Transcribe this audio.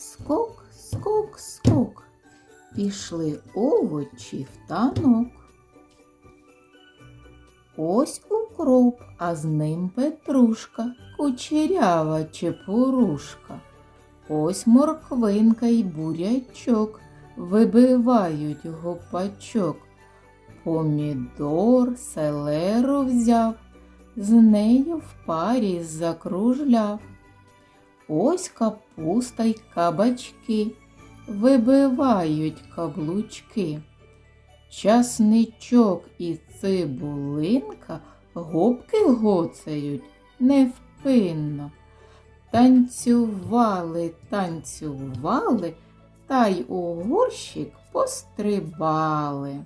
Скок, скок, скок. Пішли овочі в танок. Ось укроп, а з ним петрушка, кучерява чепурушка. Ось морквинка й бурячок, вибивають гопачок. Помідор селеру взяв, з нею в парі закружляв. Ось капуста й кабачки, вибивають каблучки. Часничок і цибулинка губки гоцають невпинно. Танцювали, танцювали, та й у горщик пострибали.